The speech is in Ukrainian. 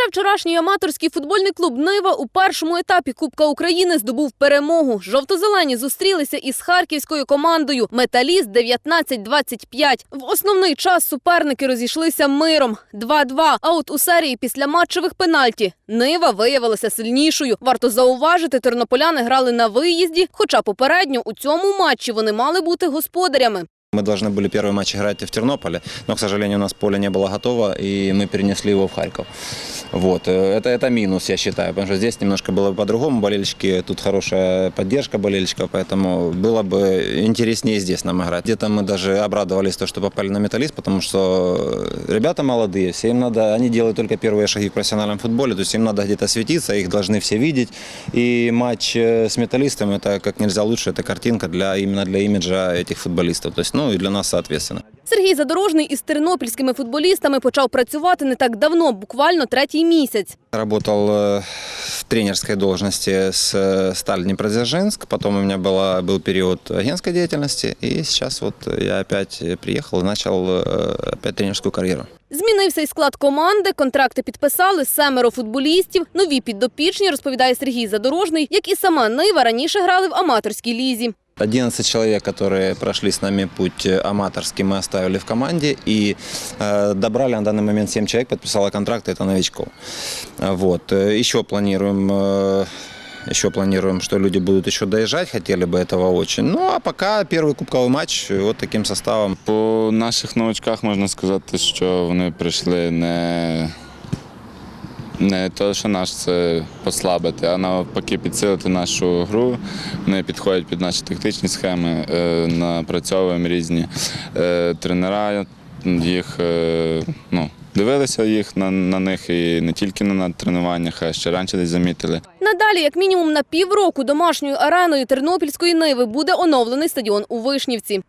ще вчорашній аматорський футбольний клуб Нива у першому етапі Кубка України здобув перемогу. Жовто-зелені зустрілися із харківською командою Металіст 19-25. В основний час суперники розійшлися миром 2-2. А от у серії після матчевих пенальті Нива виявилася сильнішою. Варто зауважити, тернополяни грали на виїзді, хоча попередньо у цьому матчі вони мали бути господарями. Мы должны были первый матч играть в Тернополе, но, к сожалению, у нас поле не было готово, и мы перенесли его в Харьков. Вот. э, Это, это минус, я считаю, потому что здесь немножко было бы по-другому болельщики, тут хорошая поддержка болельщиков, поэтому было бы интереснее здесь нам играть. Где-то мы даже обрадовались, то, что попали на металлист, потому что ребята молодые, все им надо, они делают только первые шаги в профессиональном футболе, то есть им надо где-то светиться, их должны все видеть. И матч э, с металлистом это как нельзя лучше, это картинка для, именно для имиджа этих футболистов, то есть, ну и для нас соответственно. Сергій Задорожний із тернопільськими футболістами почав працювати не так давно, буквально третій місяць. Работал э, в тренерской должности с э, Сталь Днепродзержинск, потом у меня была, был период агентской деятельности, и сейчас вот я опять приехал и начал э, опять тренерскую карьеру. Змінився й склад команди, контракти підписали семеро футболістів. Нові піддопічні, розповідає Сергій Задорожний, як і сама Нива раніше грали в аматорській лізі. 11 человек, которые прошли с нами путь э, аматорский, мы оставили в команде и э, добрали на данный момент 7 человек, подписало контракты, это новичков. Вот. Э, Еще планируем э, еще планируем, что люди будут еще доезжать, хотели бы этого очень. Ну а пока первый кубковый матч вот таким составом. По наших новачках можна сказати, що вони прийшли не, не то, що наш це послабити, а навпаки підсилити нашу гру. Вони підходять під наші тактичні схеми, е, напрацьовуємо різні е, тренера. Їх е, ну, дивилися їх на, на них і не тільки на тренуваннях, а ще раніше десь замітили. Надалі, як мінімум на півроку, домашньою ареною Тернопільської Ниви буде оновлений стадіон у Вишнівці.